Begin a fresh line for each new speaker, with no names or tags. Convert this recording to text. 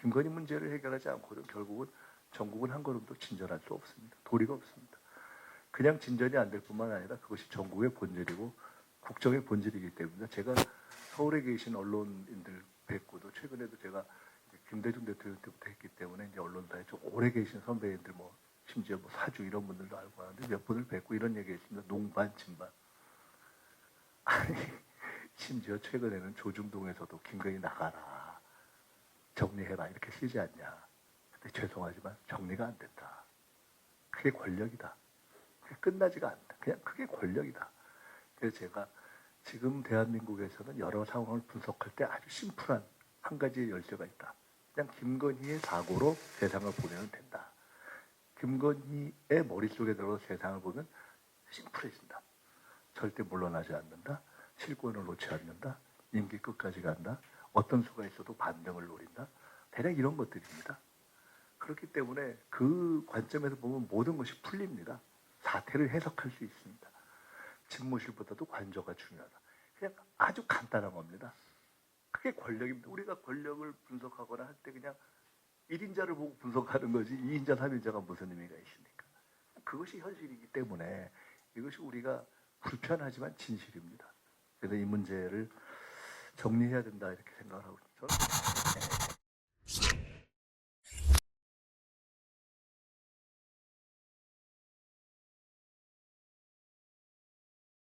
김건희 문제를 해결하지 않고는 결국은 전국은 한 걸음도 진전할 수 없습니다. 도리가 없습니다. 그냥 진전이 안 될 뿐만 아니라 그것이 전국의 본질이고 국정의 본질이기 때문에 제가 서울에 계신 언론인들 뵙고도 최근에도 제가 김대중 대통령 때부터 했기 때문에 이제 언론사에 좀 오래 계신 선배님들 뭐 심지어 뭐 사주 이런 분들도 알고 하는데 몇 분을 뵙고 이런 얘기 했습니다. 농반 진반. 아니 심지어 최근에는 조중동에서도 김건희 나가라 정리해라 이렇게 쓰지 않냐. 근데 죄송하지만 정리가 안 된다. 그게 권력이다. 그게 끝나지가 않다. 그냥 그게 권력이다. 그래서 제가 지금 대한민국에서는 여러 상황을 분석할 때 아주 심플한 한 가지의 열쇠가 있다. 그냥 김건희의 사고로 세상을 보면 된다. 김건희의 머릿속에 들어서 세상을 보면 심플해진다. 절대 물러나지 않는다. 실권을 놓지 않는다. 임기 끝까지 간다. 어떤 수가 있어도 반등을 노린다. 대략 이런 것들입니다. 그렇기 때문에 그 관점에서 보면 모든 것이 풀립니다. 사태를 해석할 수 있습니다. 집무실보다도 관저가 중요하다. 그냥 아주 간단한 겁니다. 그게 권력입니다. 우리가 권력을 분석하거나 할 때 그냥 1인자를 보고 분석하는 거지 2인자, 3인자가 무슨 의미가 있습니까? 그것이 현실이기 때문에 이것이 우리가 불편하지만 진실입니다. 그래서 이 문제를 정리해야 된다 이렇게 생각을 하고. 저는